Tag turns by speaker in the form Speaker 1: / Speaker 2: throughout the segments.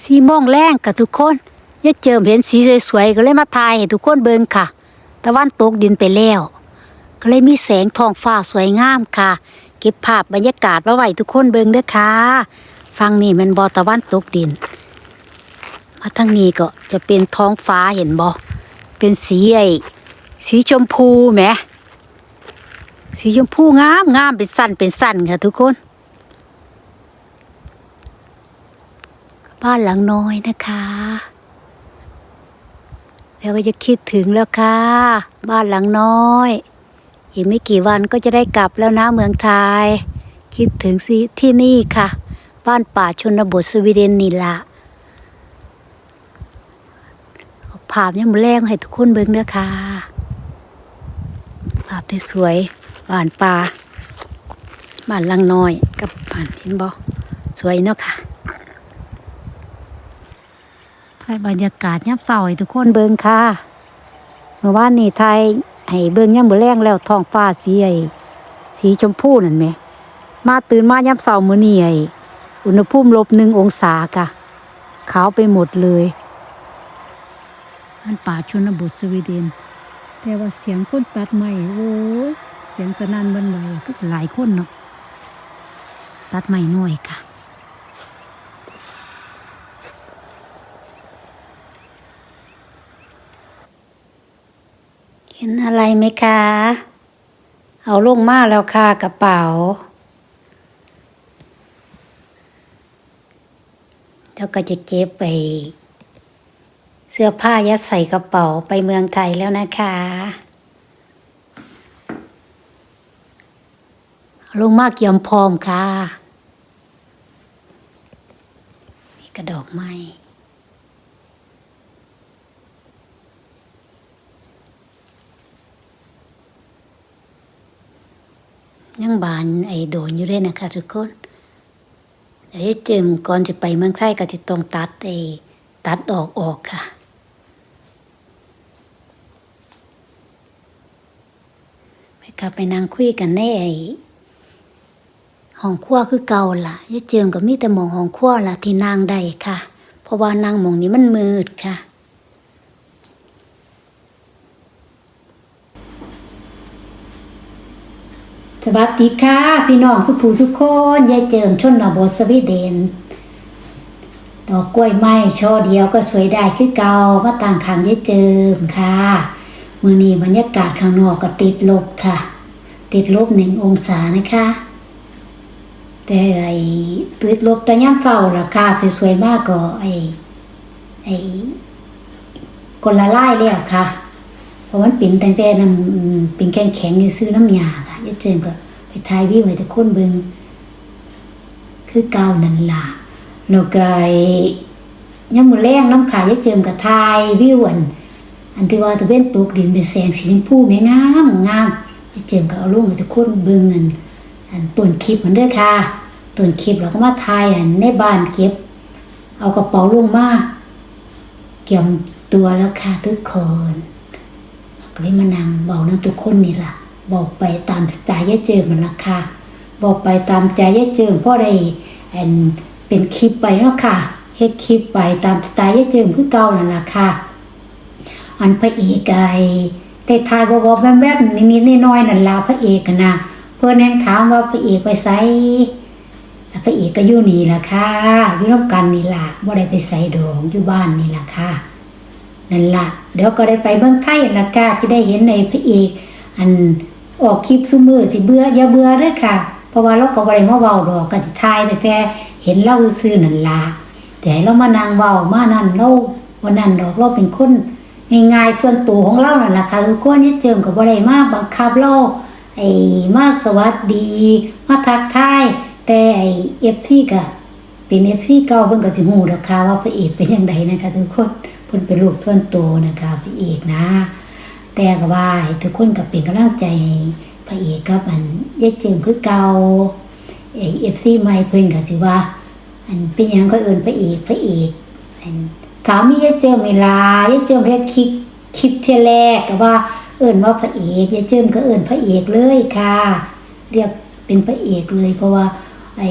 Speaker 1: สีม่องแรงกับทุกคนย่าเจิมเห็นสีสวยๆก็เลยมาถ่ายให้ทุกคนเบิ่งค่ะ ตะวันตกดินไปแล้ว ก็เลยมีแสงทองฟ้าสวยงามค่ะ เก็บภาพบรรยากาศมาไว้ทุกคนเบิ่งเด้อค่ะ ฟังนี่มันบอตะวันตกดิน มาทางนี้ก็จะเป็นท้องฟ้าเห็นบอเป็นสีไอสีชมพูแหมสีชมพูงามงามเป็นสั้นเป็นสั้นค่ะทุกคน บ้านหลังน้อยนะคะ แล้วก็จะคิดถึงแล้วค่ะ บ้านหลังน้อย อีกไม่กี่วันก็จะได้กลับแล้วนะเมืองไทย คิดถึงสิที่นี่ค่ะ บ้านป่าชนบทสวีเดนนี่ละภาพเนี่ยมาแรงให้ทุกคนเบิ่งเด้อค่ะ ภาพที่สวยบ้านป่าบ้านหลังน้อยกับบ้านเห็นบ่สวยเนาะค่ะ ถ่ายบรรยากาศยับเสาให้ทุกคนเบิ่งค่ะเมื่อวานนี้ไทยให้เบิ่งย่ำมือแรงแล้วท้องฟ้าสีไอสีชมพูนั่นไหม มาตื่นมาย่ำเสามื้อนี้ไออุณหภูมิลบหนึ่งองศาค่ะขาวไปหมดเลยมันป่าชนบทสวีเดน แต่ว่าเสียงคนตัดไม้โอ้ยเสียงสนั่นบันไหวก็หลายคนเนาะตัดไม้น้อยค่ะ ห็นอะไรไหมคะ เอาลงมาแล้วค่ะกระเป๋า แล้วก็จะเก็บไป เสื้อผ้ายัดใส่กระเป๋าไปเมืองไทยแล้วนะคะ ลงมาเกี่ยมพร้อมค่ะนี่กระดอกไม้ ยังบานไอ้โดนอยู่ด้วยนะคะทุกคนเดี๋ยวเจิมก่อนจะไปเมืองไทยก็จะต้องตัดไอ้ตัดออกออกค่ะ ไปกลับไปนางคุยกันในไอ้ห้องครัวคือเก่าล่ะยายเจิมก็มีแต่หมองห้องครัวล่ะที่นางได้ค่ะ เพราะว่านางหมองนี้มันมืดค่ะ สวัสดีค่ะ พี่น้องสุภูสุขคนยายเจิมชนบทสวีเดนดอกกล้วยไม้ช่อเดียวก็สวยได้คือเก่ามาต่างขางยายเจิมค่ะมือนี้บรรยากาศข้างนอกก็ติดลบค่ะ ติดลบหนึ่งองศานะคะ แต่ไอ้ติดลบแต่ย่ำเฝ้าราคาสวยๆมากก็ไอ้ไอ้กลละลายแล้วค่ะ เพราะมันเป็นแตั้งแต่น้ำเป็นแข็งแข็งๆอยู่ซื้อน้ำยาค่ะ ยายเจิมก็ไปทายวิวให้ทุกคนเบิงคือเก่านั่นล่ะแล้วก็ไอ้ยามมื้อแรงน้ำขายายเจิมก็ทายวิวอันอันที่ว่าตะเวนตกดินเป็นแสงสีชมพูแม่งามงามยายเจิมก็เอาลงให้ทุกคนเบิงอันอันต้นคลิปมันเด้อค่ะต้นคลิปเราก็มาทายอันในบ้านเก็บ เอากระเป๋าลงมาเกี่ยมตัวแล้วค่ะทุกคนก็เลยมานั่งบอกน้ำทุกคนนี่ล่ะ บอกไปตามใจยายเจิมมันละค่ะบอกไปตามใจยายเจิมพ่อได้แอนเป็นคลิปไปเนาะค่ะเฮ็ดคลิปไปตามสไตล์ยายเจิมคือเก่านั่นล่ะค่ะ อันพระเอกไอ้แต่ทายบอกแวบๆนิดๆน้อยๆนั่นล่ะพระเอกนะเพื่อนแนงถามว่าพระเอกไปไสแล้วพระเอกก็อยู่นี่ล่ะค่ะอยู่นำกันนี่ล่ะบ่ได้ไปไสดอกอยู่บ้านนี่ล่ะค่ะนั่นละเดี๋ยวก็ได้ไปเมืองไทยละกาจะได้เห็นในพระเอกอัน ออกคลิปซุมือสิเบื่ออย่าเบื่อเด้อค่ะ เพราะว่าเราก็บ่ได้มาเว้าดอกกันทายแต่แต่เห็นเราซื่อนั่นละแต่ให้เรามานั่งเว้ามานั่นเราวันนั้นดอกเราเป็นคนง่ายๆส่วนตัวของเรานั่นล่ะค่ะทุกคนนี่เจิมก็บ่ได้มาบังคับเราไอ้มาสวัสดี มาทักทายแต่ไอ้ FC ก็เป็นเอฟซีเก่าเพิ่นก็สิฮู้ดอกค่ะว่าพระเอกเป็นยังไงนะคะทุกคนเพิ่นเป็นลูกส่วนโตวนะคะพระเอกนะ แต่ก็ว่าให้ทุกคนก็เป็นกำลังใจให้พระเอกกับอันยายจิมคือเก่าไอ้เอฟซีใหม่เพิ่นก็สิว่า อันเป็นหยังก็เอิ้นพระเอกพระเอกอันถามมียายเจิมเวลายายเจิมเฮ็ดคลิปคลิปเทแรกก็ว่าเอิ้นว่าพระเอกยายเจิมก็เอิ้นพระเอกเลยค่ะ เรียกเป็นพระเอกเลย เพราะว่าไอ้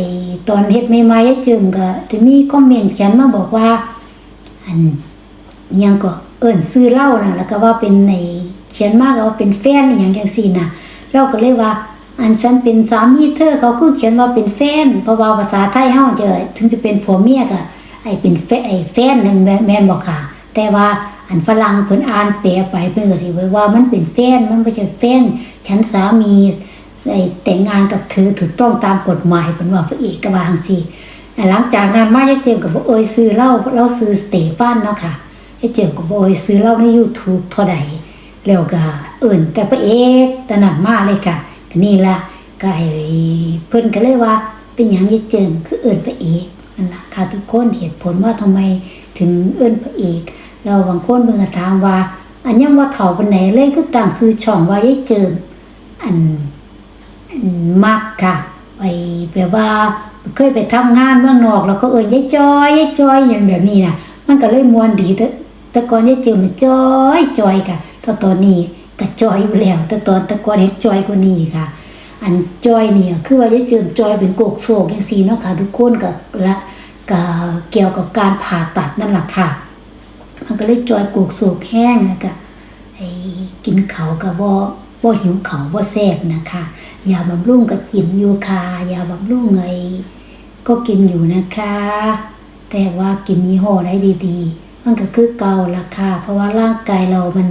Speaker 1: ตอนเฮ็ดใหม่ๆยายจืมก็จะมีคอมเมนต์เขียนมาบอกว่า อันยังก็ เอิ้นซื้อเล้านะแล้วก็ว่าเป็นในเขียนมากว่าเป็นแฟนอย่างจังซี่นะเราก็เลยว่า อันฉันเป็นสามีเธอเขาก็เขียนว่าเป็นแฟนเพราะว่าภาษาไทยเฮาจะถึงจะเป็นผัวเมียก็ไอเป็นแฟนไอแฟนนั่นแม่นบ่ค่ะ แต่ว่าอันฝรั่งเพิ่นอ่านแปลไปเพิ่นก็สิว่าว่ามันเป็นแฟนมันบ่ใช่แฟนฉันสามีไอแต่งงานกับเธอถูกต้องตามกฎหมายเพิ่นว่าพระเอกก็ว่าจังซี่หลังจากนั้นมายายเจิมก็บ่เอ่ยซื้อเล้าเราซื้อสเตฟานเนาะค่ะ ยายเจิมก็บ่เอ่ยซื้อเล้าใน YouTube เท่าใดแล้วก็เอิ่นแต่พระเอกตะนันมาเลยค่ะก็นี่ละก็ไอ้เพิ่นก็เลยว่า เป็นหยังยายเจิมคือเอิ่นพระเอกนั่นละค่ะทุกคนเหตุผลว่าทำไมถึงเอิ่นพระเอกแล้วบางคนเพิ่นก็ถามว่า อันยังว่าเฒ่าปานไหนเลยคือตั้งชื่อช่องว่ายายเจิมอันมักค่ะ ไปแบบว่าเคยไปทำงานเมืองนอก แล้วก็เอิ่นยายจอยยายจอยอย่างแบบนี้น่ะมันก็เลยมวนดีแต่ แต่ก่อนยายเจิมมันจอยจอยค่ะแต่ตอนนี้ก็จอยอยู่แล้ว แต่ตอนแต่ก่อนเห็นจอยกว่านี้ค่ะ อันจอยเนี่ยคือว่ายายเจิมจอยเป็นโกกโศกอย่างซีเนาะค่ะ ทุกคนก็ละก็เกี่ยวกับการผ่าตัดนั่นแหละค่ะ มันก็เลยจอยโกกโศกแห้งแล้วก็ไอ้กินเขาก็บ่บ่หิวเขาวบ่แซ่บนะคะยาบำรุงก็กินอยู่ค่ะยาบำรุงไอ้ก็กินอยู่นะคะ แต่ว่ากินยี่ห้อได้ดี ๆ มันก็คือเก่าละค่ะ เพราะว่าร่างกายเรามัน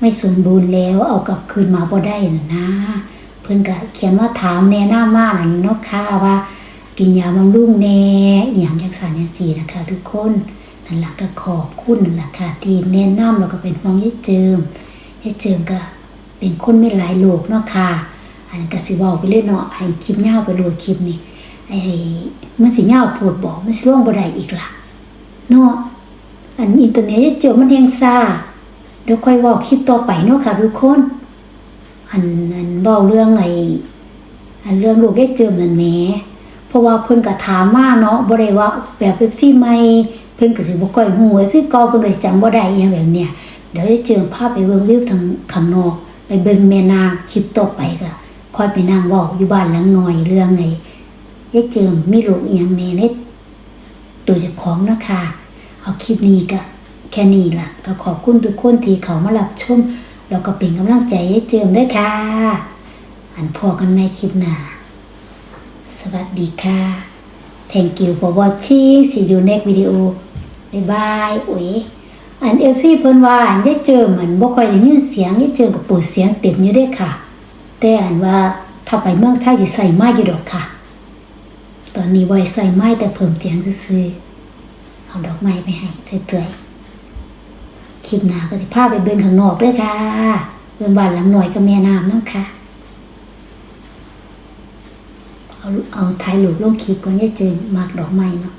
Speaker 1: ไม่สมบูรณ์แล้วเอากลับคืนมาบ่ได้นะนะ เพิ่นก็เขียนว่าถามแน่หน้ามานั่นเนาะค่ะว่า กินยาบำรุงแน่อหย่างจังสันจังซี่นะคะ ทุกคนนั่นล่ะก็ขอบคุณนั่นละค่ะที่แนะนำแล้วก็เป็นห่วงยายเจิมยายเจิมก็เป็นคนไม่หลายโลกเนาะค่ะอันก็สิเว้าไปเรื่อยเนาะไอ้คลิปยาไปโลดคลิปนี่ไอ้มันสิยาปวดบอกมันสิลงบ่ได้อีกล่ะเนาะ อันอินเทอร์เน็ตเจอมันแฮงซาเดี๋ยวค่อยว้าคลิปต่อไปเนาะค่ะทุกคน อันอันเว้าเรื่องไอ้อันเรื่องลูกยายเจิมนั่นแหมเพราะว่าเพิ่นก็ถามมาเนาะบ่ได้ว่าแบบเป๊ปซี่ใหม่เพิ่นก็สิบ่ค่อยฮู้เป๊ปซี่เก่าเพิ่นก็สิจำบ่ได้อีหยังแบบเนี้ยเดี๋ยวยายเจิมพาไปเบิ่งวิวทางข้างนอก ไปเบิ่งแม่น้ำคลิปต่อไปก็ค่อยไปนั่งเว้าอยู่บ้านหลังน้อยเรื่องไอ้ยายเจิมมีลูกอีหยังแหน่ในตัวเจ้าของเนาะคะ เอาคลิปนี้ก็แค่นี้ล่ะ ก็ขอบคุณทุกคนที่เขามารับชม แล้วก็เป็นกำลังใจให้เจิมด้วยค่ะ อันพอกันในคลิปหน้า สวัสดีค่ะ thank you for watching see you next video บ๊ายบายอุ๋ยอันเอฟซีเพิ่นว่าอันยายเจิมเหมือนบ่ค่อยได้ยินเสียงยายเจิมกับปูดเสียงเต็มอยู่ด้อค่ะ แต่อันว่าถ้าไปเมืองไทยสิใส่ไม้อยู่ดอกค่ะ ตอนนี้บริใส่ไม้แต่เพิ่มเสียงซื่อๆ เอาดอกไม้ไปให้เตื่อยๆคลิปหน้าก็สิพาไปเบิ่งข้างนอกด้วยค่ะ เบิ่งบ้านหลังหน่อยกับแม่น้ำน้ำค่ะ เอาเอาถ่ายรูปลงคลิปก่อนจะเจอมากดอกไม้เนาะ